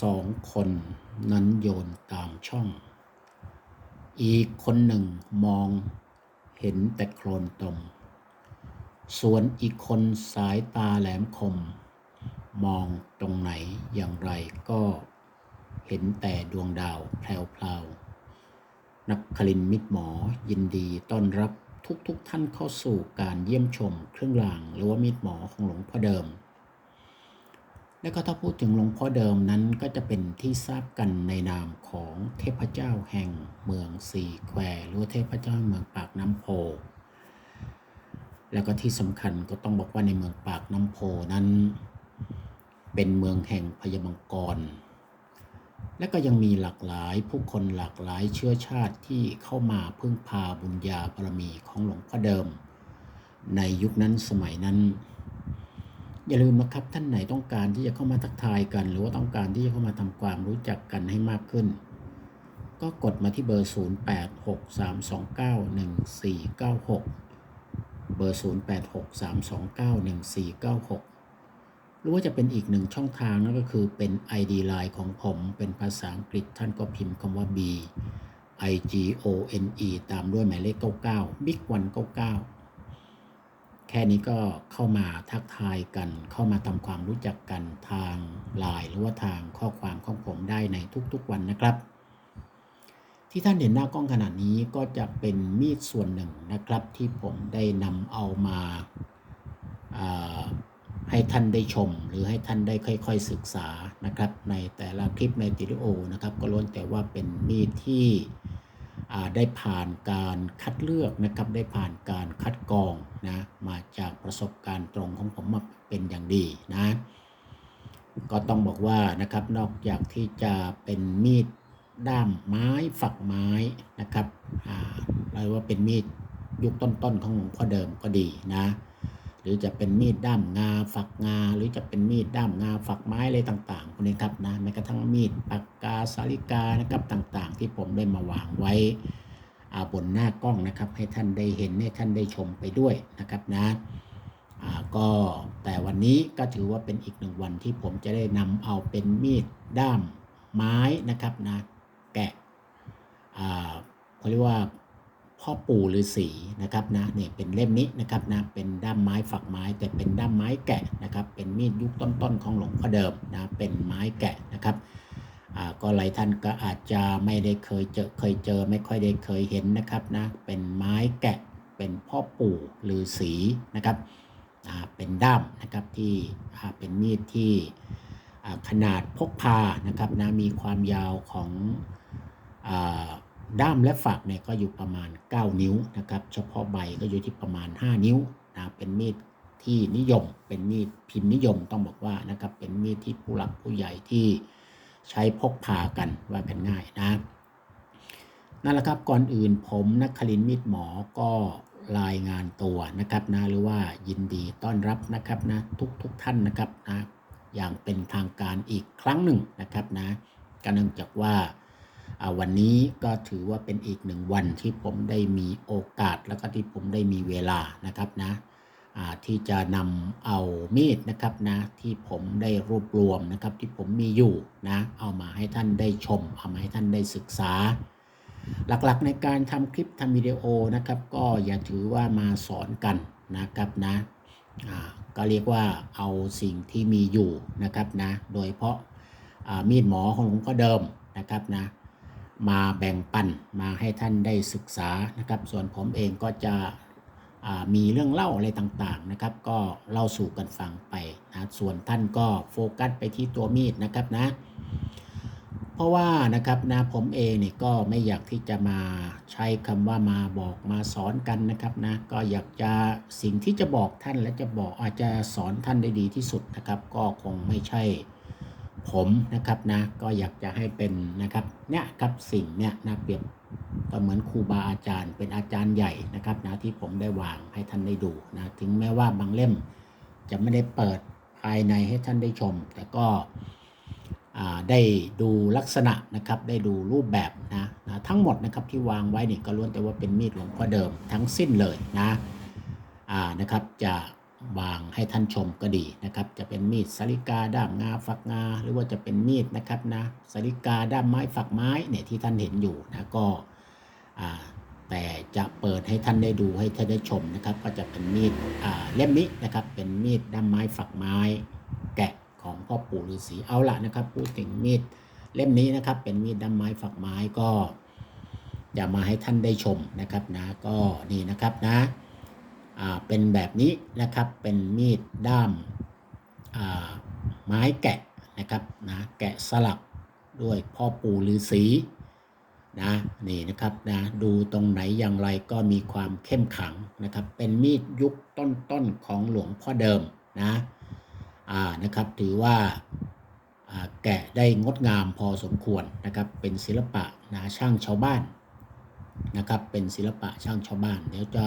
สองคนนั้นโยนตามช่อง อีกคนหนึ่งมองเห็นแต่โคลนตม ส่วนอีกคนสายตาแหลมคม มองตรงไหนอย่างไรก็เห็นแต่ดวงดาวแพรวๆนักคลินมิตรหมอยินดีต้อนรับทุกๆทท่านเข้าสู่การเยี่ยมชมเครื่องรางหรือว่ามิตรหมอของหลวงพ่อเดิม และก็ถ้าพูดถึงหลวงพ่อเดิมนั้นก็จะเป็นที่ทราบกันในนามของเทพเจ้าแห่งเมืองสีแควหรือเทพเจ้าเมืองปากน้ำโพ แล้วก็ที่สำคัญก็ต้องบอกว่าในเมืองปากน้ำโพนั้น เป็นเมืองแห่งพยามังกร และก็ยังมีหลากหลายผู้คนหลากหลายเชื้อชาติที่เข้ามาพึ่งพาบุญญาบารมีของหลวงพ่อเดิม ในยุคนั้นสมัยนั้น อย่าลืมนะครับท่านไหนต้องการที่จะเข้ามาทักทายกัน หรือว่าต้องการที่จะเข้ามาทำความรู้จักกันให้มากขึ้น ก็กดมาที่เบอร์ 0863291496 เบอร์ 0863291496 หรือว่าจะเป็นอีกหนึ่งช่องทางนั่นก็คือเป็น ID Line ของผมเป็นภาษาอังกฤษท่านก็พิมพ์คำว่า B I G O N E ตามด้วยหมายเลข 99 Big 199 แค่นี้ก็เข้ามาทักทายกัน เข้ามาทำความรู้จักกันทางไลน์หรือว่าทางข้อความของผมได้ในทุกๆวันนะครับ ที่ท่านเห็นหน้ากล้องขนาดนี้ก็จะเป็นมีดส่วนหนึ่งนะครับ ที่ผมได้นำเอามาาให้ท่านได้ชม หรือให้ท่านได้ค่อยๆศึกษานะครับ ในแต่ละคลิปในวิดีโอนะครับ ก็ล้วนแต่ว่าเป็นมีดที่ ได้ผ่านการคัดเลือกนะครับได้ผ่านการคัดกรองนะมาจากประสบการณ์ตรงของผมมาเป็นอย่างดีนะก็ต้องบอกว่านะครับนอกจากที่จะเป็นมีดด้ามไม้ฝักไม้นะครับอ่าเรียกว่าเป็นมีดยุคต้นๆของหลวงพ่อเดิมก็ดีนะ รือจะเป็นมีดด้ามงาฝักงา หรือจะเป็นมีดด้ามงาฝักไม้อะไรต่างๆพวกนี้ครับนะแม้กระทั่งมีดปากกาสาลิกานะครับต่างๆ ที่ผมได้มาวางไว้อาบนหน้ากล้องนะครับ ให้ท่านได้เห็นให้ท่านได้ชมไปด้วยนะครับนะก็แต่วันนี้ก็ถือว่าเป็นอีกหนึ่งวันที่ผมจะได้นำเอาเป็นมีดด้ามไม้นะครับนะแกะเขาเรียกว่า พ่อปู่ฤาษีนะครับนะเนี่ยเป็นเล่มนี้นะครับนะเป็นด้ามไม้ฝักไม้แต่เป็นด้ามไม้แกะนะครับ เป็นมีดยุคต้นๆของหลวงพ่อเดิมนะเป็นไม้แกะนะครับอ่าก็หลายท่านก็อาจจะไม่ได้เคยเจอเคยเจอไม่ค่อยได้เคยเห็นนะครับนะเป็นไม้แกะเป็นพ่อปู่ฤาษีนะครับอ่าเป็นด้ามนะครับที่อ่าเป็นมีดที่อ่าขนาดพกพานะครับนะมีความยาวของอ่า ด้ามและฝักเนี่ยก็อยู่ประมาณ 9 นิ้วนะครับ เฉพาะใบก็อยู่ที่ประมาณ 5 นิ้วนะเป็นมีดที่นิยม เป็นมีดพิมพ์นิยมต้องบอกว่านะครับ เป็นมีดที่ผู้หลักผู้ใหญ่ที่ใช้พกพากันว่ากันง่ายนะนั่นแหละครับก่อนอื่นผมนักคลินทร์มิตรหมอก็รายงานตัวนะครับนะหรือว่ายินดีต้อนรับนะครับนะทุกทุกท่านนะครับนะอย่างเป็นทางการอีกครั้งหนึ่งนะครับนะก็เนื่องจากว่า วันนี้ก็ถือว่าเป็นอีกหนึ่งวันที่ผมได้มีโอกาสแล้วก็ที่ผมได้มีเวลานะครับนะที่จะนำเอามีดนะครับนะที่ผมได้รวบรวมนะครับที่ผมมีอยู่นะเอามาให้ท่านได้ชมเอามาให้ท่านได้ศึกษา หลักๆในการทำคลิปทำวิดีโอนะครับก็อย่าถือว่ามาสอนกันนะครับนะก็เรียกว่าเอาสิ่งที่มีอยู่นะครับนะโดยเฉพาะมีดหมอของหลวงพ่อเดิมนะครับนะ มาแบ่งปันมาให้ท่านได้ศึกษานะครับ ส่วนผมเองก็จะมีเรื่องเล่าอะไรต่างๆนะครับ ก็เล่าสู่กันฟังไปนะส่วนท่านก็โฟกัสไปที่ตัวมีดนะครับนะ เพราะว่านะครับนะผมเองเนี่ยก็ไม่อยากที่จะมาใช้คำว่ามาบอกมาสอนกันนะครับนะ ก็อยากจะสิ่งที่จะบอกท่านและจะบอกอาจจะสอนท่านได้ดีที่สุดนะครับ ก็คงไม่ใช่ ผมนะครับนะก็อยากจะให้เป็นนะครับเนี่ยครับสิ่งเนี่ยนะเปรียบก็เหมือนครูบาอาจารย์ เป็นอาจารย์ใหญ่นะครับนะที่ผมได้วางให้ท่านได้ดูนะถึงแม้ว่าบางเล่มจะไม่ได้เปิดภายในให้ท่านได้ชม แต่ก็ได้ดูลักษณะนะครับได้ดูรูปแบบนะนะทั้งหมดนะครับที่วางไว้นี่ก็ล้วนแต่ว่าเป็นมีดหลวงพ่อเดิมทั้งสิ้นเลยนะนะครับจะ วางให้ท่านชมก็ดีนะครับ จะเป็นมีดสลิกาด้ามงาฝักงา หรือว่าจะเป็นมีดนะครับนะสลิกาด้ามไม้ฝักไม้เนี่ยที่ท่านเห็นอยู่นะก็แต่จะเปิดให้ท่านได้ดูให้ท่านได้ชมนะครับ ก็จะเป็นมีดเล่มนี้นะครับ เป็นมีดด้ามไม้ฝักไม้ แกะของพ่อปู่ฤาษีเอาละนะครับ พูดถึงมีดเล่มนี้นะครับ เป็นมีดด้ามไม้ฝักไม้ก็จะมาให้ท่านได้ชมนะครับนะก็นี่นะครับนะ เป็นแบบนี้นะครับ เป็นมีดด้ามไม้แกะนะครับนะแกะสลักด้วยพ่อปู่ฤาษีนะนี่นะครับนะดูตรงไหนอย่างไรก็มีความเข้มขังนะครับ เป็นมีดยุคต้นๆของหลวงพ่อเดิมนะอ่านะครับถือว่าแกะได้งดงามพอสมควรนะครับ เป็นศิลปะนะช่างชาวบ้านนะครับ เป็นศิลปะช่างชาวบ้าน เดี๋ยวจะ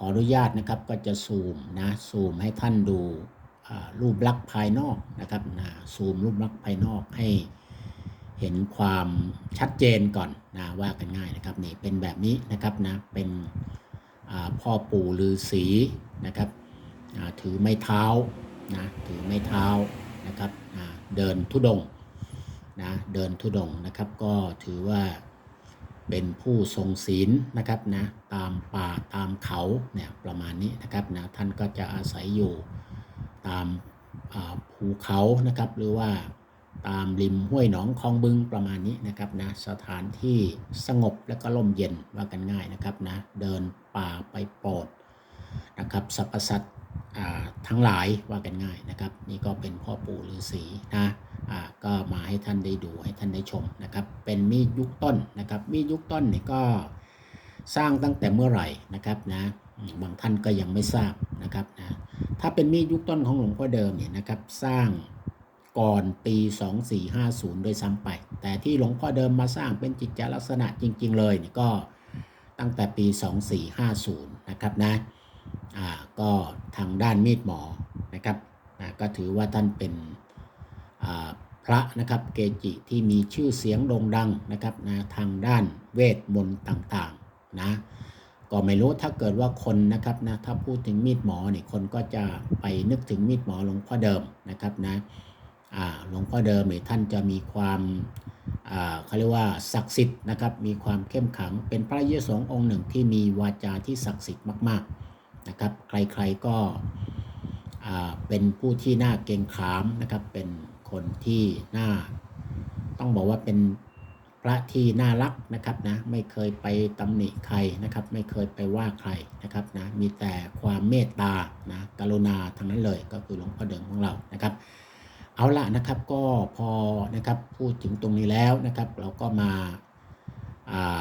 ออนุญาตนะครับก็จะซูมนะซูมให้ท่านดูรูปลักษณ์ภายนอกนะครับนะซูมรูปลักษณ์ภายนอกให้เห็นความชัดเจนก่อนนะว่ากันง่ายนะครับนี่เป็นแบบนี้นะครับนะเป็นพ่อปู่ฤาษีนะครับถือไม้เท้านะถือไม้เท้านะครับเดินทุดงนะเดินทุดงนะครับก็ถือว่า เป็นผู้ทรงศีลนะครับนะตามป่าตามเขาเนี่ยประมาณนี้นะครับนะท่านก็จะอาศัยอยู่ตามภูเขานะครับหรือว่าตามริมห้วยหนองคลองบึงประมาณนี้นะครับนะสถานที่สงบและก็ร่มเย็นว่ากันง่ายนะครับนะเดินป่าไปโปรดนะครับสรรพสัตว์ทั้งหลายว่ากันง่ายนะครับ นี่ก็เป็นพ่อปู่ฤาษีนะ ก็มาให้ท่านได้ดูให้ท่านได้ชมนะครับ เป็นมีดยุคต้นนะครับ มีดยุคต้นเนี่ยก็สร้างตั้งแต่เมื่อไหร่นะครับนะบางท่านก็ยังไม่ทราบนะครับนะถ้าเป็นมีดยุคต้นของหลวงพ่อเดิมเนี่ยนะครับสร้างก่อนปี 2450 โดยซ้ำไป แต่ที่หลวงพ่อเดิมมาสร้างเป็นจิตจลักษณะจริง ๆ เลยเนี่ยก็ตั้งแต่ปี 2450 นะครับนะอ่าก็ทางด้านมีดหมอนะครับอ่าก็ถือว่าท่านเป็นอ่า พระนะครับเกจิที่มีชื่อเสียงโด่งดังนะครับนะทางด้านเวทมนต์ต่างๆนะก็ไม่รู้ถ้าเกิดว่าคนนะครับนะถ้าพูดถึงมีดหมอเนี่ยคนก็จะไปนึกถึงมีดหมอหลวงพ่อเดิมนะครับนะอ่าหลวงพ่อเดิมเนี่ยท่านจะมีความอ่าเขาเรียกว่าศักดิ์สิทธิ์นะครับมีความเข้มขังเป็นพระเยซูสงฆ์องค์หนึ่งที่มีวาจาที่ศักดิ์สิทธิ์มากๆนะครับใครๆก็อ่าเป็นผู้ที่น่าเกรงขามนะครับเป็น คนที่น่า ต้องบอกว่าเป็นพระที่น่ารักนะครับนะไม่เคยไปตำหนิใครนะครับ ไม่เคยไปว่าใครนะครับนะมีแต่ความเมตตานะกรุณาทั้งนั้นเลยก็คือหลวงพ่อเดิมของเรานะครับ เอาละนะครับก็พอนะครับพูดถึงตรงนี้แล้วนะครับ เราก็มา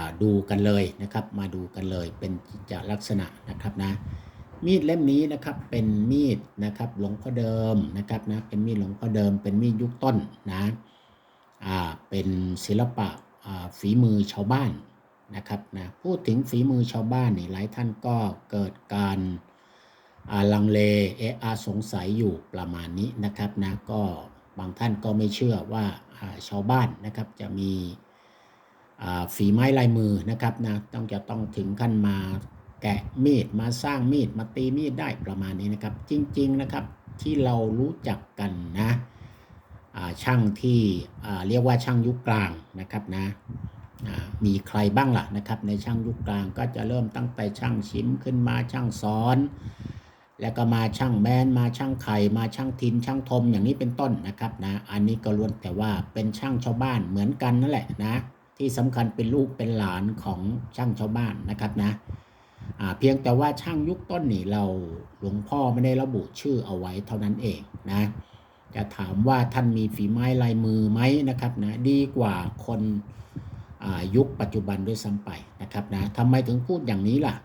าดูกันเลยนะครับ มาดูกันเลยเป็นกิจลักษณะนะครับนะ มีดเล่มนี้นะครับเป็นมีดนะครับหลวงพ่อเดิมนะครับนะเป็นมีดหลวงพ่อเดิม เป็นมีดยุคต้นนะอ่าเป็นศิลปะอ่าฝีมือชาวบ้านนะครับนะพูดถึงฝีมือชาวบ้านนี่หลายท่านก็เกิดการอ่าลังเลเอะอาสงสัยอยู่ประมาณนี้นะครับนะก็บางท่านก็ไม่เชื่อว่าอ่าชาวบ้านนะครับจะมีฝีไม้ลายมือนะครับนะต้องจะต้องถึงขั้นมา แกะมีดมาสร้างมีดมาตีมีดได้ประมาณนี้นะครับ จริง ๆนะครับที่เรารู้จักกันนะช่างที่เรียกว่าช่างยุคกลางนะครับนะมีใครบ้างล่ะนะครับในช่างยุคกลางก็จะเริ่มตั้งแต่ช่างชิมขึ้นมาช่างซ้อน แล้วก็มาช่างแบนมาช่างไข่มาช่างทินช่างทมอย่างนี้เป็นต้นนะครับนะอันนี้ก็ล้วนแต่ว่าเป็นช่างชาวบ้านเหมือนกันนั่นแหละนะที่สำคัญเป็นลูกเป็นหลานของช่างชาวบ้านนะครับนะ เพียงแต่ว่าช่างยุคต้นนี่เราหลวงพ่อไม่ได้ระบุชื่อเอาไว้เท่านั้นเองนะจะถามว่าท่านมีฝีไม้ลายมือไหมนะครับนะดีกว่าคนายุคปัจจุบันด้วยซ้ำไปนะครับนะทำไมถึงพูดอย่างนี้ล่ะ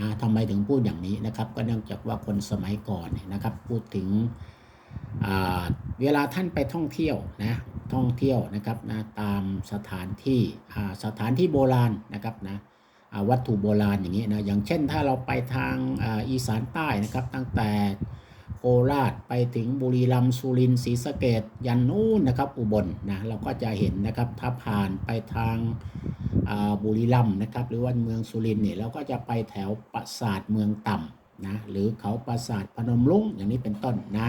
อ่าทำไมถึงพูดอย่างนี้นะครับ ก็เนื่องจากว่าคนสมัยก่อนนะครับพูดถึงเวลาท่านไปท่องเที่ยวนะท่องเที่ยวนะครับนะตามสถานที่สถานที่โบราณนะครับนะ วัตถุโบราณอย่างนี้นะอย่างเช่นถ้าเราไปทางอีสานใต้นะครับตั้งแต่โคราชไปถึงบุรีรัมย์สุรินทร์ศรีสะเกดยันนู่นนะครับอุบลนะเราก็จะเห็นนะครับถ้าผ่านไปทางบุรีรัมย์นะครับหรือว่าเมืองสุรินทร์เนี่ยเราก็จะไปแถวปราสาทเมืองต่ำนะหรือเขาปราสาทพนมลุงอย่างนี้เป็นต้นนะ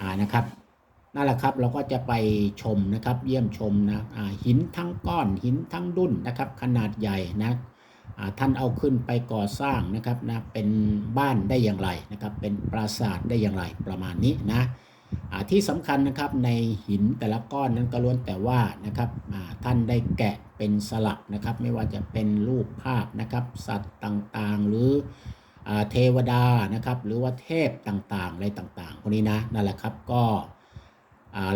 อ่านะครับนั่นแหละครับเราก็จะไปชมนะครับเยี่ยมชมนะหินทั้งก้อนหินทั้งดุนนะครับขนาดใหญ่นะ ท่านเอาขึ้นไปก่อสร้างนะครับนะเป็นบ้านได้อย่างไรนะครับ เป็นปราสาทได้อย่างไรประมาณนี้นะที่สำคัญนะครับในหินแต่ละก้อนนั้นก็ล้วนแต่ว่านะครับท่านได้แกะเป็นสลักนะครับ ไม่ว่าจะเป็นรูปภาพนะครับ สัตว์ต่างๆ หรืออเทวดานะครับ หรือว่าเทพต่างๆอะไรต่างๆพวกนี้นะนั่นแหละครับก็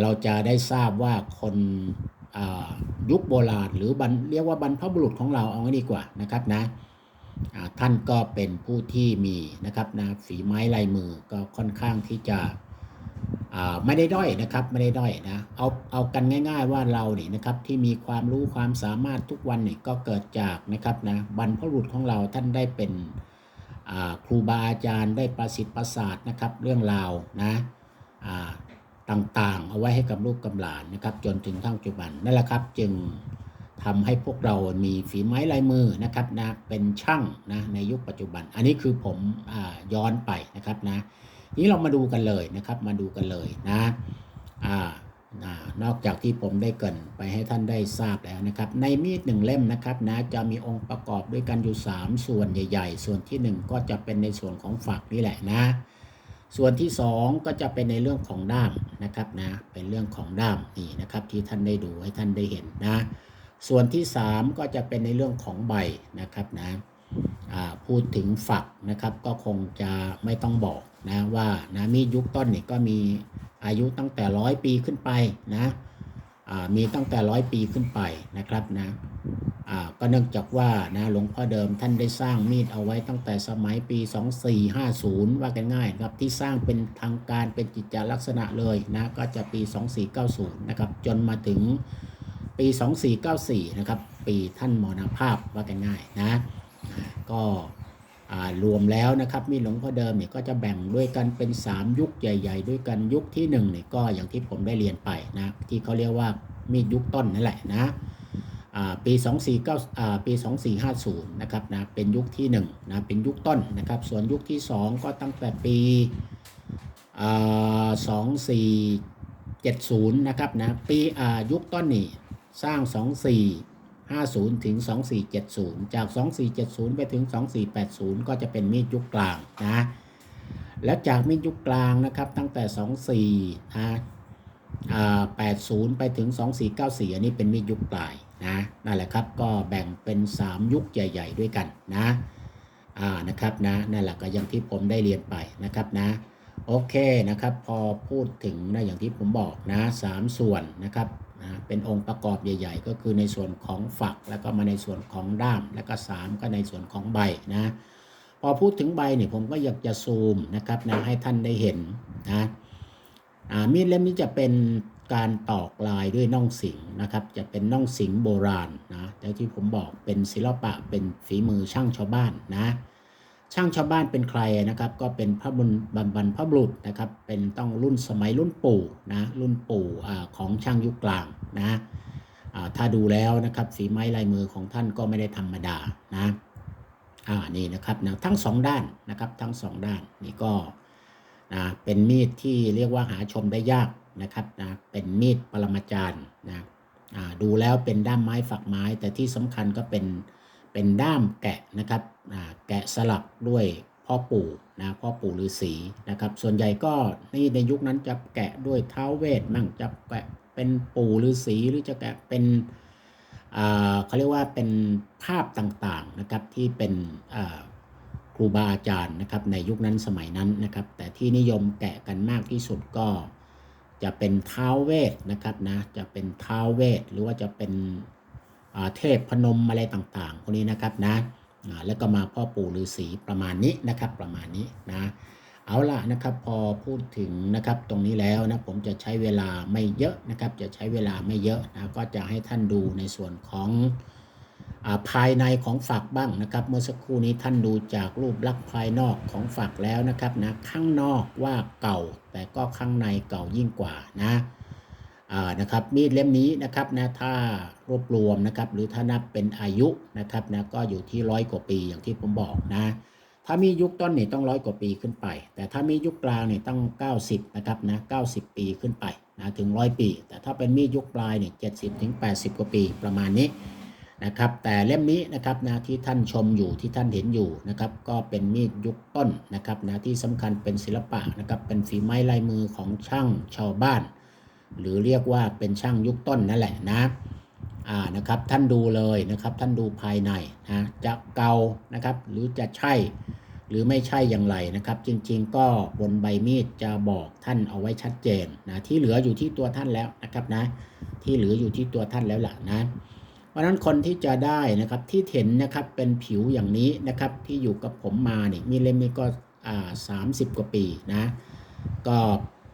เราจะได้ทราบว่าคน ยุคโบราณ หรือเรียกว่าบรรพบุรุษของเราเอางี้ดีกว่านะครับนะท่านก็เป็นผู้ที่มีนะครับนะฝีไม้ลายมือก็ค่อนข้างที่จะไม่ได้ด้อยนะครับไม่ได้ด้อยนะเอาเอากันง่าย ๆ ว่าเราเนี่ยนะครับที่มีความรู้ความสามารถทุกวันเนี่ยก็เกิดจากนะครับนะบรรพบุรุษของเราท่านได้เป็นครูบาอาจารย์ได้ประสิทธิ์ประสาทนะครับเรื่องราวนะ ต่างๆ เอาไว้ให้กับลูกกำหลานนะครับ จนถึงเท่าปัจจุบันนั่นแหละครับ จึงทำให้พวกเรามีฝีไม้ลายมือนะครับนะเป็นช่างนะในยุคปัจจุบัน อันนี้คือผมอย้อนไปนะครับนะนี้เรามาดูกันเลยนะครับ มาดูกันเลยนะอ่าอ่านอกจากที่ผมได้เกินไปให้ท่านได้ทราบแล้วนะครับ ในมีดหนึ่งเล่มนะครับนะจะมีองค์ประกอบด้วยกันอยู่ 3 ส่วนใหญ่ ๆ ส่วนที่ 1 ก็จะเป็นในส่วนของฝักนี่แหละนะ ส่วนที่ 2 ก็จะเป็นในเรื่องของด้ามนะครับนะเป็นเรื่องของด้ามนี่นะครับที่ท่านได้ดูให้ท่านได้เห็นนะส่วนที่ 3 ก็จะเป็นในเรื่องของใบนะครับนะพูดถึงฝักนะครับก็คงจะไม่ต้องบอกนะว่านะมียุคต้นนี่ก็มีอายุตั้งแต่ร้อยปีขึ้นไปนะมีตั้งแต่ร้อยปีขึ้นไปนะครับนะ ก็เนื่องจากว่านะหลวงพ่อเดิมท่านได้สร้างมีดเอาไว้ตั้งแต่สมัยปี 2450 ว่ากันง่ายนะครับที่สร้างเป็นทางการเป็นกิจจลักษณะเลยนะก็จะปี 2490 นะครับจนมาถึงปี 2494 นะครับปีท่านมรณภาพว่ากันง่ายนะก็รวมแล้วนะครับมีหลวงพ่อเดิมเนี่ยก็จะแบ่งด้วยกันเป็น 3 ยุคใหญ่ ๆ ด้วยกันยุคที่1เนี่ยก็อย่างที่ผมได้เรียนไปนะที่เขาเรียกว่ามีดยุคต้นนั่นแหละนะ ปี 249อ่าปี 2450 นะครับนะเป็นยุคที่1นะเป็นยุคต้นนะครับส่วนยุคที่ 2 ก็ตั้งแต่ปีอ่า2470 นะครับนะปียุคต้นนี่สร้าง 2450 ถึง 2470 จาก 2470 ไปถึง 2480 ก็จะเป็นมีดยุคกลางนะแล้วจากมีดยุคกลางนะครับตั้งแต่ 24นะอ่า80 ไปถึง 2494 อันนี้เป็นมีดยุคปลาย นะนั่นแหละครับก็แบ่งเป็น 3 ยุคใหญ่ ๆ ด้วยกันนะอ่านะครับนะนั่นแหละก็อย่างที่ผมได้เรียนไปนะครับนะโอเคนะครับพอพูดถึงนะอย่างที่ผมบอกนะสามส่วนนะครับนะเป็นองค์ประกอบใหญ่ ๆ ก็คือในส่วนของฝักแล้วก็มาในส่วนของด้าม แล้วก็สามก็ในส่วนของใบนะพอพูดถึงใบเนี่ยผมก็อยากจะซูมนะครับนะให้ท่านได้เห็นนะมีดเล่มนี้จะเป็น การตอกลายด้วยน่องสิงนะครับ จะเป็นน่องสิงโบราณนะแต่ที่ผมบอกเป็นศิลปะเป็นฝีมือช่างชาวบ้านนะ ช่างชาวบ้านเป็นใครนะครับ ก็เป็นพระบุญบรรบรรพบุรุษนะครับ เป็นต้องรุ่นสมัยรุ่นปู่นะรุ่นปู่ของช่างยุคกลางนะถ้าดูแล้วนะครับฝีไม้ลายมือของท่านก็ไม่ได้ธรรมดานะอ่านี่นะครับนะทั้งสองด้านนะครับทั้งสองด้านนี่ก็นะเป็นมีดที่เรียกว่าหาชมได้ยาก นะครับนะเป็นมีดปรมาจารย์นะดูแล้วเป็นด้ามไม้ฝักไม้ แต่ที่สำคัญก็เป็นเป็นด้ามแกะนะครับแกะสลักด้วยพ่อปู่นะพ่อปู่ฤาษีนะครับ ส่วนใหญ่ก็นี่ในยุคนั้นจะแกะด้วยเท้าเวทมั่งจะแกะเป็นปู่ฤาษีหรือจะแกะเป็นเขาเรียกว่าเป็นภาพต่างๆนะครับที่เป็นครูบาอาจารย์นะครับในยุคนั้นสมัยนั้นนะครับ แต่ที่นิยมแกะกันมากที่สุดก็ จะเป็นท้าวเวทนะครับนะจะเป็นท้าวเวทหรือว่าจะเป็นเทพพนมอะไรต่างๆพวกนี้นะครับนะแล้วก็มาพ่อปู่ฤาษีประมาณนี้นะครับประมาณนี้นะเอาละนะครับพอพูดถึงนะครับตรงนี้แล้วนะผมจะใช้เวลาไม่เยอะนะครับ จะใช้เวลาไม่เยอะนะก็จะให้ท่านดูในส่วนของ ภายในของฝักบ้างนะครับ เมื่อสักครู่นี้ท่านดูจากรูปลักษณ์ภายนอกของฝักแล้วนะครับนะข้างนอกว่าเก่า แต่ก็ข้างในเก่ายิ่งกว่านะนะครับมีดเล่มนี้นะครับนะถ้ารวบรวมนะครับหรือถ้านับเป็นอายุนะครับนะก็อยู่ที่ร้อยกว่าปีอย่างที่ผมบอกนะถ้ามียุคต้นนี่ต้องร้อยกว่าปีขึ้นไป แต่ถ้ามียุคกลางนี่ต้อง 90นะครับนะ90 ปีขึ้นไปนะถึงร้อยปี แต่ถ้าเป็นมีดยุคปลายเนี่ย70ถึง80กว่าปีประมาณนี้ นะครับ แต่เล่มนี้นะครับนะที่ท่านชมอยู่ที่ท่านเห็นอยู่นะครับ ก็เป็นมีดยุคต้นนะครับนะที่สำคัญเป็นศิลปะนะครับเป็นฝีไม้ลายมือของช่างชาวบ้าน หรือเรียกว่าเป็นช่างยุคต้นนั่นแหละนะอ่านะครับท่านดูเลยนะครับท่านดูภายในนะจะเกานะครับหรือจะใช่หรือไม่ใช่อย่างไรนะครับ จริงๆ ก็บนใบมีดจะบอกท่านเอาไว้ชัดเจนนะที่เหลืออยู่ที่ตัวท่านแล้วนะครับนะที่เหลืออยู่ที่ตัวท่านแล้วล่ะนะ เพราะนั้นคนที่จะได้นะครับที่เห็นนะครับเป็นผิวอย่างนี้นะครับที่อยู่กับผมมาเนี่ยมีเล่มนี้ก็อ่าสามสิบกว่าปีนะก็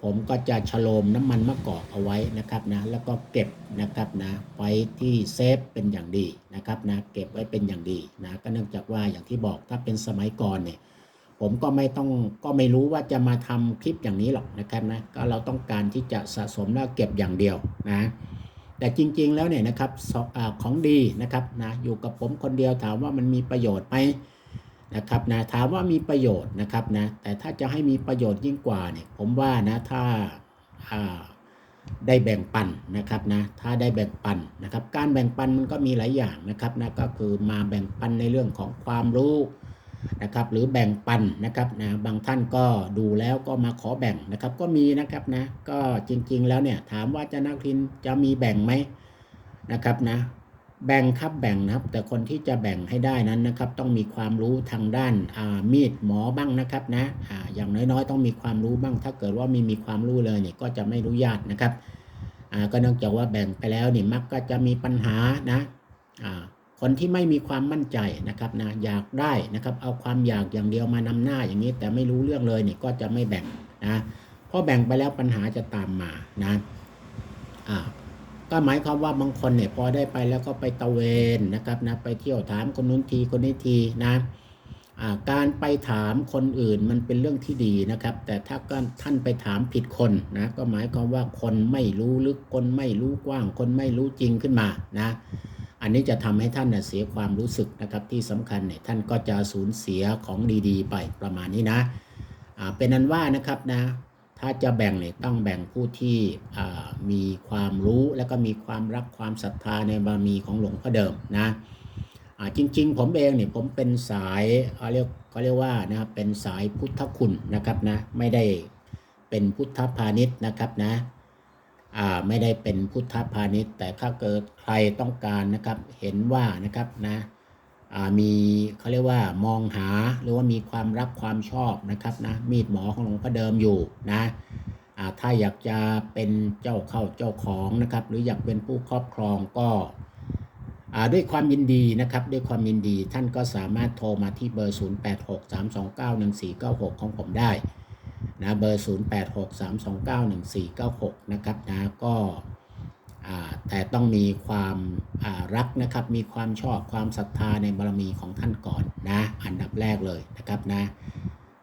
ผมก็จะฉโลมน้ำมันมะกอกเอาไว้นะครับนะแล้วก็เก็บนะครับนะไว้ที่เซฟเป็นอย่างดีนะครับนะเก็บไว้เป็นอย่างดีนะก็เนื่องจากว่าอย่างที่บอกถ้าเป็นสมัยก่อนเนี่ยผมก็ไม่ต้องก็ไม่รู้ว่าจะมาทำคลิปอย่างนี้หรอกนะครับนะก็เราต้องการที่จะสะสมแล้วเก็บอย่างเดียวนะ แต่จริงๆแล้วเนี่ยนะครับของดีนะครับนะอยู่กับผมคนเดียวถามว่ามันมีประโยชน์ไหมนะครับนะถามว่ามีประโยชน์นะครับนะแต่ถ้าจะให้มีประโยชน์ยิ่งกว่าเนี่ยผมว่านะถ้าได้แบ่งปันนะครับนะถ้าได้แบ่งปันนะครับ การแบ่งปันมันก็มีหลายอย่างนะครับนะก็คือมาแบ่งปันในเรื่องของความรู้ นะครับหรือแบ่งปันนะครับนะบางท่านก็ดูแล้วก็มาขอแบ่งนะครับก็มีนะครับนะก็จริงๆแล้วเนี่ยถามว่าจะนักทินจะมีแบ่งไหมนะครับนะแบ่งครับแบ่งนะครับ แต่คนที่จะแบ่งให้ได้นั้นนะครับ ต้องมีความรู้ทางด้านามีดหมอบ้างนะครับนะออย่างน้อยๆ ต้องมีความรู้บ้าง ถ้าเกิดว่าไม่มีความรู้เลยเนี่ยก็จะไม่รู้ญาตินะครับก็เนื่องจากว่าแบ่งไปแล้วนี่มักก็จะมีปัญหานะ คนที่ไม่มีความมั่นใจนะครับนะอยากได้นะครับเอาความอยากอย่างเดียวมานำหน้าอย่างนี้ แต่ไม่รู้เรื่องเลยเนี่ยก็จะไม่แบ่งนะเพราะแบ่งไปแล้วปัญหาจะตามมานะอ่าก็หมายความว่าบางคนเนี่ยพอได้ไปแล้วก็ไปตะเวนนะครับนะไปเที่ยวถามคนนู้นทีคนนี้ทีนะอ่าการไปถามคนอื่นมันเป็นเรื่องที่ดีนะครับ แต่ถ้าก็ท่านไปถามผิดคนนะก็หมายความว่าคนไม่รู้ลึกคนไม่รู้กว้าง คนไม่รู้จริงขึ้นมานะ อันนี้จะทำให้ท่านเสียความรู้สึกนะครับที่สำคัญเนี่ยท่านก็จะสูญเสียของดีๆ ไปประมาณนี้นะเป็นนั้นว่านะครับนะถ้าจะแบ่งเนี่ยต้องแบ่งผู้ที่มีความรู้และก็มีความรักความศรัทธาในบารมีของหลวงพ่อเดิมนะจริง ๆ ผมเองเนี่ยผมเป็นสายเขาเรียกเขาเรียกว่านะครับเป็นสายพุทธคุณนะครับนะไม่ได้เป็นพุทธพาณิชย์นะครับนะ ไม่ได้เป็นพุทธพาณิชย์ แต่ถ้าเกิดใครต้องการนะครับ เห็นว่านะครับนะมีเขาเรียกว่ามองหาหรือว่ามีความรักความชอบนะครับนะมีดหมอของหลวงพ่อเดิมอยู่นะถ้าอยากจะเป็นเจ้าเข้าเจ้าของนะครับ หรืออยากเป็นผู้ครอบครองก็ด้วยความยินดีนะครับ ด้วยความยินดีท่านก็สามารถโทรมาที่เบอร์ 0863291496 ของผมได้ นะเบอร์ 0863291496 นะครับนะก็อ่าแต่ต้องมีความอ่ารักนะครับมีความชอบความศรัทธาในบารมีของท่านก่อนนะอันดับแรกเลยนะครับนะ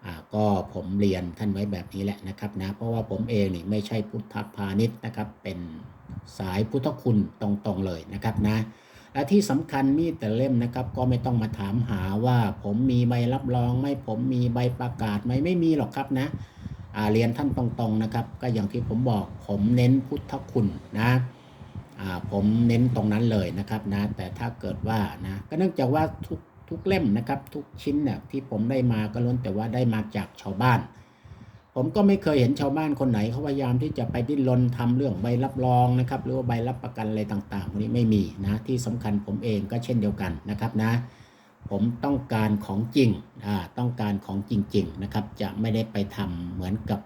อ่าก็ผมเรียนท่านไว้แบบนี้แหละนะครับนะเพราะว่าผมเองนี่ไม่ใช่พุทธพาณิชย์นะครับเป็นสายพุทธคุณตรงๆเลยนะครับนะ และที่สำคัญมีแต่เล่มนะครับ ก็ไม่ต้องมาถามหาว่า ผมมีใบรับรองไหมผมมีใบประกาศไหมไม่มีหรอกครับนะเรียนท่านตรงๆนะครับ ก็อย่างที่ผมบอกผมเน้นพุทธคุณนะผมเน้นตรงนั้นเลยนะครับนะ แต่ถ้าเกิดว่านะก็เนื่องจากว่าทุกทุกเล่มนะครับ ทุกชิ้นเนี่ยที่ผมได้มาก็ล้วนแต่ว่าได้มาจากชาวบ้าน ผมก็ไม่เคยเห็นชาวบ้านคนไหนเขาพยายามที่จะไปดิ้นรนทำเรื่องใบรับรองนะครับ หรือว่าใบรับประกันอะไรต่างๆพวกนี้ไม่มีนะที่สำคัญผมเองก็เช่นเดียวกันนะครับนะ ผมต้องการของจริงอ่าต้องการของจริง ๆนะครับ จะไม่ได้ไปทำเหมือนกับ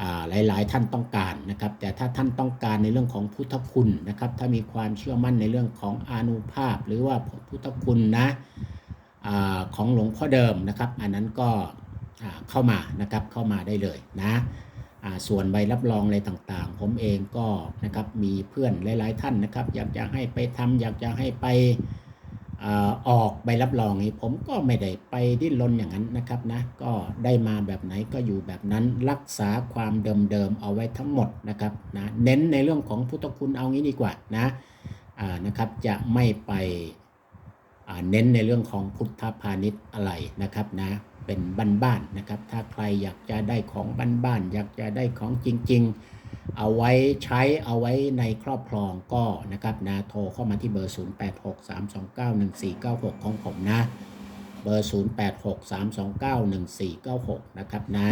อ่าหลาย ๆ ท่านต้องการนะครับ แต่ถ้าท่านต้องการในเรื่องของพุทธคุณนะครับ ถ้ามีความเชื่อมั่นในเรื่องของอนุภาพ หรือว่าพุทธคุณนะอาของหลวงพ่อเดิมนะครับ อันนั้นก็ เข้ามานะครับเข้ามาได้เลยนะส่วนใบรับรองอะไรต่างๆ ผมเองก็นะครับมีเพื่อนหลาย ๆ ท่านนะครับ อยากจะให้ไปทำอยากจะให้ไปอออกใบรับรองนี้ผมก็ไม่ได้ไปดิ้นรนอย่างนั้นนะครับนะก็ได้มาแบบไหนก็อยู่แบบนั้นรักษาความเดิมๆเอาไว้ทั้งหมดนะครับนะเน้นในเรื่องของพุทธคุณเอางี้ดีกว่านะอ่านะครับจะไม่ไป เน้นในเรื่องของพุทธพาณิชย์อะไรนะครับนะเป็นบ้านๆนะครับ ถ้าใครอยากจะได้ของบ้านๆอยากจะได้ของจริง ๆ เอาไว้ใช้เอาไว้ในครอบครองก็นะครับนะโทรเข้ามาที่เบอร์ 0863291496 ของผมนะ เบอร์ 0863291496 นะครับนะ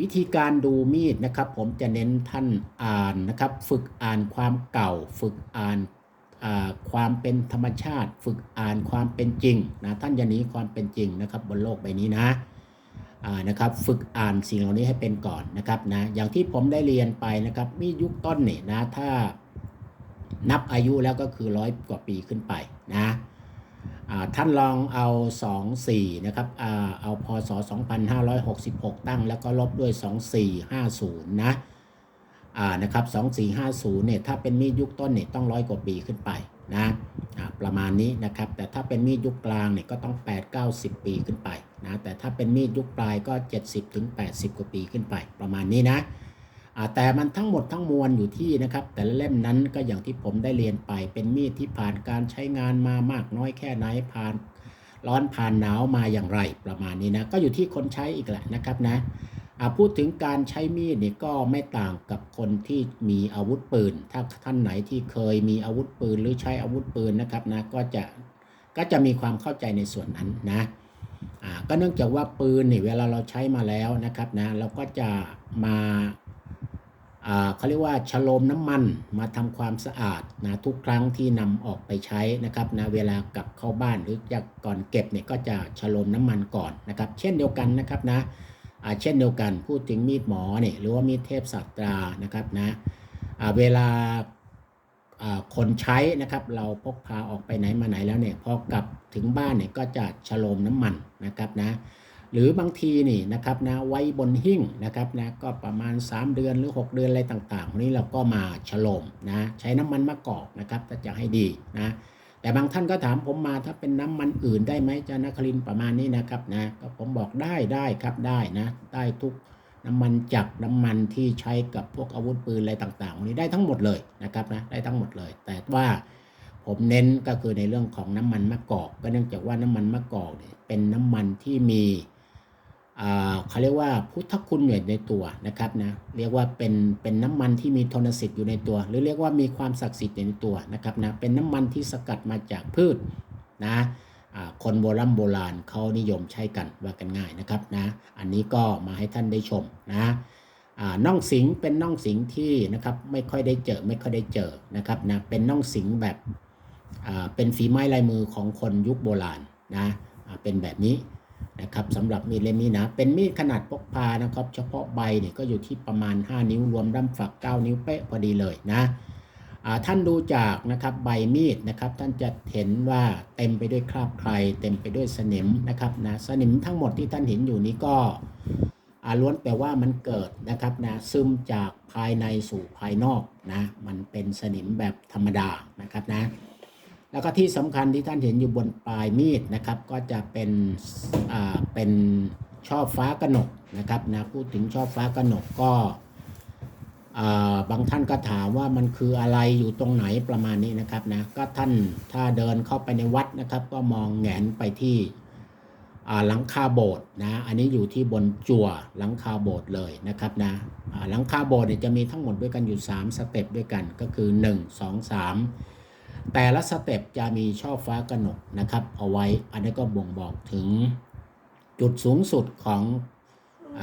วิธีการดูมีดนะครับ ผมจะเน้นท่านอ่านนะครับ ฝึกอ่านความเก่า ฝึกอ่าน ความเป็นธรรมชาติ ฝึกอ่านความเป็นจริงนะท่านอย่าหนีความเป็นจริงนะครับบนโลกใบนี้นะนะครับฝึกอ่านสิ่งเหล่านี้ให้เป็นก่อนนะครับนะอย่างที่ผมได้เรียนไปนะครับมียุคต้นเนี่ยนะถ้านับอายุแล้วก็คือร้อยกว่าปีขึ้นไปนะท่านลองเอา 2 4 นะครับอ่าเอาพศ 2566 ตั้งแล้วก็ลบด้วย 2450 นะ นะครับ2450เนี่ยถ้าเป็นมีดยุคต้นเนี่ยต้องร้อยกว่าปีขึ้นไปนะอ่าประมาณนี้นะครับแต่ถ้าเป็นมีดยุคกลางเนี่ยก็ต้อง 8 90 ปีขึ้นไปนะแต่ถ้าเป็นมีดยุคปลายก็ 70ถึง80 กว่าปีขึ้นไป ประมาณนี้นะอ่าแต่มันทั้งหมดทั้งมวลอยู่ที่นะครับแต่ละเล่มนั้นก็อย่างที่ผมได้เรียนไป เป็นมีดที่ผ่านการใช้งานมามากน้อยแค่ไหนผ่านร้อนผ่านหนาวมาอย่างไรประมาณนี้นะก็อยู่ที่คนใช้อีกแหละนะครับนะ พูดถึงการใช้มีดเนี่ยก็ไม่ต่างกับคนที่มีอาวุธปืน ถ้าท่านไหนที่เคยมีอาวุธปืนหรือใช้อาวุธปืนนะครับนะก็จะก็จะมีความเข้าใจในส่วนนั้นนะอ่าก็เนื่องจากว่าปืนเนี่ยเวลาเราใช้มาแล้วนะครับนะเราก็จะมาอ่าเขาเรียกว่าฉโลมน้ำมันมาทำความสะอาดนะทุกครั้งที่นำออกไปใช้นะครับนะเวลากลับเข้าบ้านหรือจะก่อนเก็บเนี่ยก็จะฉโลมน้ำมันก่อนนะครับ เช่นเดียวกันนะครับนะ เช่นเดียวกันพูดถึงมีดหมอเนี่ยหรือว่ามีดเทพสัตรานะครับนะเวลาคนใช้นะครับเราพกพาออกไปไหนมาไหนแล้วเนี่ยพอกลับถึงบ้านเนี่ยก็จะฉโลมน้ำมันนะครับนะหรือบางทีนี่นะครับนะไว้บนหิ้งนะครับนะก็ประมาณ 3 เดือนหรือ 6 เดือนอะไรต่างๆวกนี้เราก็มาฉโลมนะใช้น้ำมันมะกอกนะครับถ้าจะให้ดีนะ แต่บางท่านก็ถามผมมาถ้าเป็นน้ำมันอื่นได้ไหมจาจานครินประมาณนี้นะครับนะก็ผมบอกได้ได้ครับได้นะได้ทุกน้ำมันจักรน้ำมันที่ใช้กับพวกอาวุธปืนอะไรต่างๆวกนี้ได้ทั้งหมดเลยนะครับนะได้ทั้งหมดเลย แต่ว่าผมเน้นก็คือในเรื่องของน้ำมันมะกอกก็เนื่องจากว่าน้ำมันมะกอกเนี่ยเป็นน้ำมันที่มี เขาเรียกว่าพุทธคุณอยู่ในตัวนะครับนะเรียกว่าเป็นเป็นน้ำมันที่มีทนสิทธิ์อยู่ในตัว หรือเรียกว่ามีความศักดิ์สิทธิ์อยู่ในตัวนะครับนะเป็นน้ำมันที่สกัดมาจากพืชนะคนโบราณโบราณเขานิยมใช้กันว่ากันง่ายนะครับนะอันนี้ก็มาให้ท่านได้ชมนะน่องสิงเป็นน่องสิงที่นะครับไม่ค่อยได้เจอไม่ค่อยได้เจอนะครับนะเป็นน่องสิงแบบเป็นฝีไม้ลายมือของคนยุคโบราณนะเป็นแบบนี้ นะครับสำหรับมีดเล่มนี้นะ เป็นมีดขนาดพกพานะครับ เฉพาะใบเนี่ยก็อยู่ที่ประมาณ 5 นิ้วรวมด้ามฝัก 9 นิ้วเป๊ะพอดีเลยนะท่านดูจากนะครับใบมีดนะครับท่านจะเห็นว่าเต็มไปด้วยคราบใคร เต็มไปด้วยสนิมนะครับนะสนิมทั้งหมดที่ท่านเห็นอยู่นี้ก็ล้วนแปลว่ามันเกิดนะครับนะซึมจากภายในสู่ภายนอกนะมันเป็นสนิมแบบธรรมดานะครับนะ แล้วก็ที่สำคัญที่ท่านเห็นอยู่บนปลายมีดนะครับ ก็จะเป็นอ่าเป็นช่อฟ้ากระหนกนะครับนะพูดถึงช่อฟ้ากระหนกก็บางท่านก็ถามว่ามันคืออะไรอยู่ตรงไหนประมาณนี้นะครับนะก็ท่านถ้าเดินเข้าไปในวัดนะครับ ก็มองแงนไปที่หลังคาโบสถ์นะอันนี้อยู่ที่บนจั่วหลังคาโบสถ์เลยนะครับนะหลังคาโบสถ์จะมีทั้งหมดด้วยกันอยู่ 3 สเต็ปด้วยกันก็คือ 1 2 3 แต่ละสเต็ปจะมีช่อฟ้ากระหนกนะครับ เอาไว้อันนี้ก็บ่งบอกถึงจุดสูงสุดของอ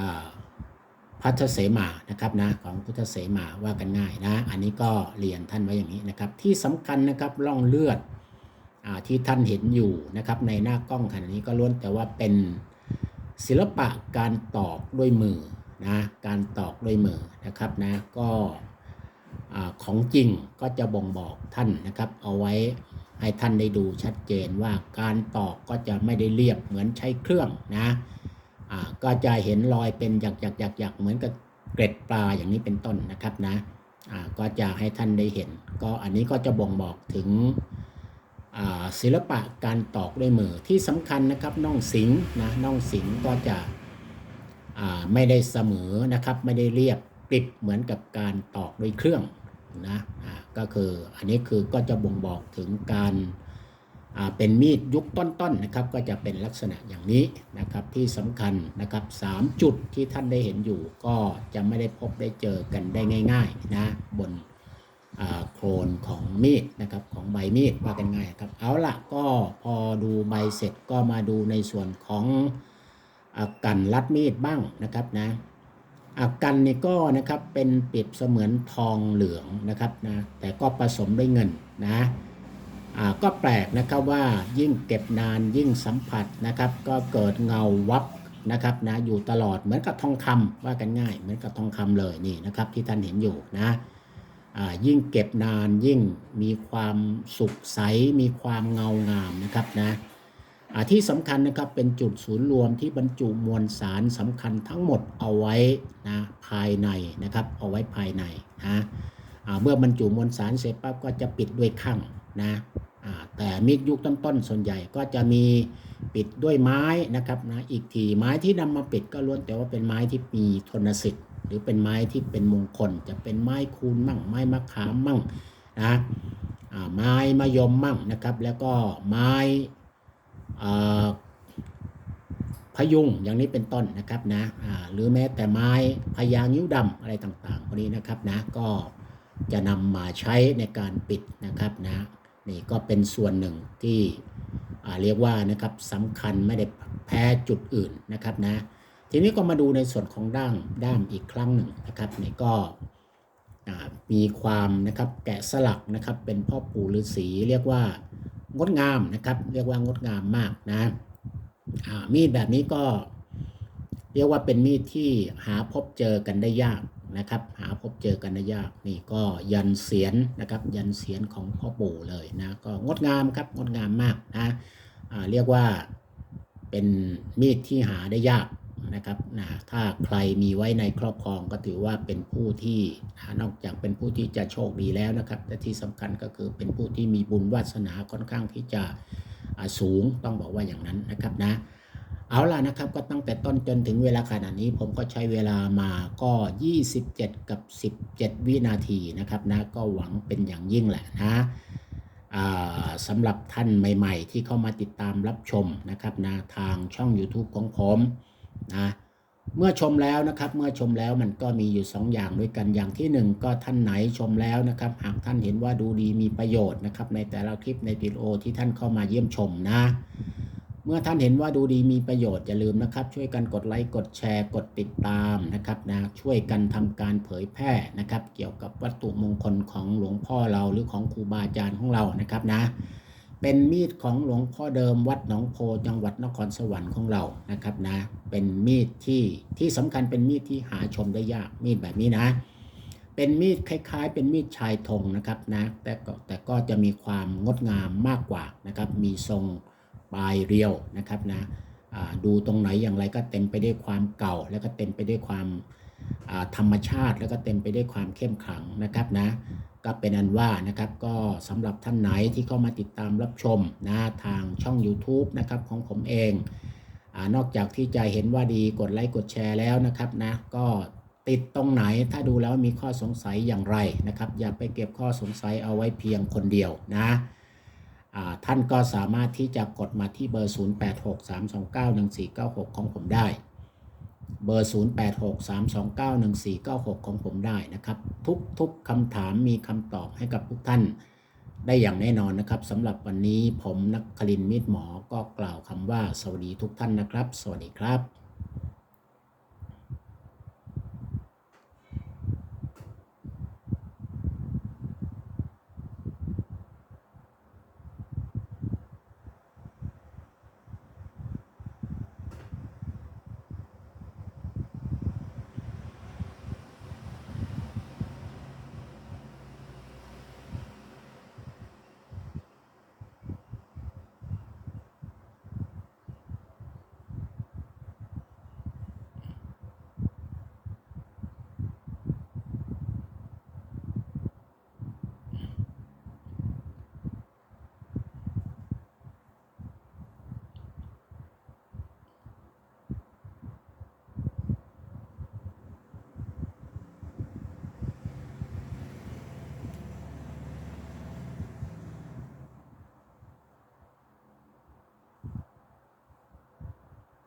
พัทเสมานะครับนะของพุทธเสมาว่ากันง่ายนะ อันนี้ก็เรียนท่านไว้อย่างนี้นะครับ ที่สำคัญนะครับร่องเลือดอที่ท่านเห็นอยู่นะครับในหน้ากล้องขณะนี้ก็ล้วนแต่ว่าเป็นศิลปะการตอกด้วยมือนะการตอกด้วยมือนะครับนะก็ อของจริงก็จะบ่งบอกท่านนะครับ เอาไว้ให้ท่านได้ดูชัดเจนว่าการตอกก็จะไม่ได้เรียบเหมือนใช้เครื่องนะก็จะเห็นรอยเป็นหยักหยักหยักหยักเหมือนกับเกล็ดปลาอย่างนี้เป็นต้นนะครับนะก็จะให้ท่านได้เห็น ก็อันนี้ก็จะบ่งบอกถึงศิลปะการตอกด้วยมือที่สำคัญนะครับน่องสิงนะน่องสิงก็จะไม่ได้เสมอนะครับ ไม่ได้เรียบกริบเหมือนกับการตอกด้วยเครื่อง นะก็คืออันนี้คือก็จะบ่งบอกถึงการเป็นมีดยุคต้นๆนะครับ ก็จะเป็นลักษณะอย่างนี้นะครับที่สำคัญนะครับสามจุดที่ท่านได้เห็นอยู่ ก็จะไม่ได้พบได้เจอกันได้ง่าย ๆนะบนโคลนของมีดนะครับของใบมีดว่ากันง่ายครับเอาละก็พอดูใบเสร็จก็มาดูในส่วนของอากันรัดมีดบ้างนะครับนะ อากันนี่ก็นะครับเป็นเปรียบเสมือนทองเหลืองนะครับนะแต่ก็ผสมด้วยเงินนะก็แปลกนะครับว่ายิ่งเก็บนานยิ่งสัมผัสนะครับ ก็เกิดเงาวับนะครับนะอยู่ตลอดเหมือนกับทองคำว่ากันง่าย เหมือนกับทองคำเลยนี่นะครับที่ท่านเห็นอยู่นะยิ่งเก็บนานยิ่งมีความสุขใสมีความเงางามนะครับนะ ที่สำคัญนะครับเป็นจุดศูนย์รวมที่บรรจุมวลสารสำคัญทั้งหมดเอาไว้นะภายในนะครับเอาไว้ภายในนะเมื่อบรรจุมวลสารเสร็จปั๊บก็จะปิดด้วยข้างนะแต่มีดยุคต้นๆส่วนใหญ่ก็จะมีปิดด้วยไม้นะครับนะอีกทีไม้ที่นำมาปิดก็ล้วนแต่ว่าเป็นไม้ที่มีทนสิทธิ์ หรือเป็นไม้ที่เป็นมงคล จะเป็นไม้คูนมั่ง ไม้มะขามมั่งนะไม้มะยมมั่งนะครับ แล้วก็ไม้ พยุงอย่างนี้เป็นต้นนะครับนะหรือแม้แต่ไม้พญางิ้วดำอะไรต่างๆพวกนี้นะครับนะก็จะนำมาใช้ในการปิดนะครับนะนี่ก็เป็นส่วนหนึ่งที่เรียกว่านะครับสำคัญไม่ได้แพ้จุดอื่นนะครับนะทีนี้ก็มาดูในส่วนของด้ามด้ามอีกครั้งหนึ่งนะครับนี่ก็มีความนะครับแกะสลักนะครับเป็นพ่อปู่ฤาษีเรียกว่า งดงามนะครับ เรียกว่างดงามมากนะมีดแบบนี้ก็เรียกว่าเป็นมีดที่หาพบเจอกันได้ยากนะครับ หาพบเจอกันได้ยากนี่ก็ยันเสียนนะครับ ยันเสียนของพ่อปู่เลยนะก็งดงามครับงดงามมากนะเรียกว่าเป็นมีดที่หาได้ยาก นะครับนะถ้าใครมีไว้ในครอบครองก็ถือว่าเป็นผู้ที่นอกจากเป็นผู้ที่จะโชคดีแล้วนะครับ แต่ที่สำคัญก็คือเป็นผู้ที่มีบุญวาสนาค่อนข้างที่จะสูงต้องบอกว่าอย่างนั้นนะครับนะเอาล่ะนะครับก็ตั้งแต่ต้นจนถึงเวลาขนาดนี้ผมก็ใช้เวลามาก็ 27 กับ 17 วินาทีนะครับนะก็หวังเป็นอย่างยิ่งแหละนะสำหรับท่านใหม่ ๆ ที่เข้ามาติดตามรับชมนะครับนะทางช่อง YouTube ของผม นะเมื่อชมแล้วนะครับ เมื่อชมแล้วมันก็มีอยู่ 2 อย่างด้วยกันอย่างที่ 1 ก็ท่านไหนชมแล้วนะครับ หากท่านเห็นว่าดูดีมีประโยชน์นะครับ ในแต่ละคลิปในวิดีโอที่ท่านเข้ามาเยี่ยมชมนะ เมื่อท่านเห็นว่าดูดีมีประโยชน์อย่าลืมนะครับ ช่วยกันกดไลค์กดแชร์กดติดตามนะครับนะช่วยกันทำการเผยแพร่นะครับ เกี่ยวกับวัตถุมงคลของหลวงพ่อเราหรือของครูบาอาจารย์ของเรานะครับนะ เป็นมีดของหลวงพ่อเดิมวัดหนองโพจังหวัดนครสวรรค์ของเรานะครับนะ เป็นมีดที่ที่สำคัญเป็นมีดที่หาชมได้ยากมีดแบบนี้นะ เป็นมีดคล้าย ๆ เป็นมีดชายธงนะครับนะแต่ก็แต่ก็จะมีความงดงามมากกว่านะครับ มีทรงปลายเรียวนะครับนะดูตรงไหนอย่างไรก็เต็มไปด้วยความเก่า แล้วก็เต็มไปด้วยความธรรมชาติ แล้วก็เต็มไปด้วยความเข้มขลังนะครับนะก็เป็นอันว่านะครับก็สำหรับท่านไหนที่เข้ามาติดตามรับชมนะทางช่อง YouTube นะครับของผมเองอนอกจากที่จะเห็นว่าดีกดไลค์กดแชร์แล้วนะครับนะก็ติดตรงไหนถ้าดูแล้วมีข้อสงสัยอย่างไรนะครับอย่าไปเก็บข้อสงสัยเอาไว้เพียงคนเดียวนะท่านก็สามารถที่จะกดมาที่เบอร์ 0863291496 ของผมได้ เบอร์ 0863291496 ของผมได้นะครับ ทุกทุกคำถามมีคำตอบให้กับทุกท่าน ได้อย่างแน่นอนนะครับสำหรับวันนี้ผมนักคลินมิตรหมอก็กล่าวคำว่า สวัสดีทุกท่านนะครับ สวัสดีครับ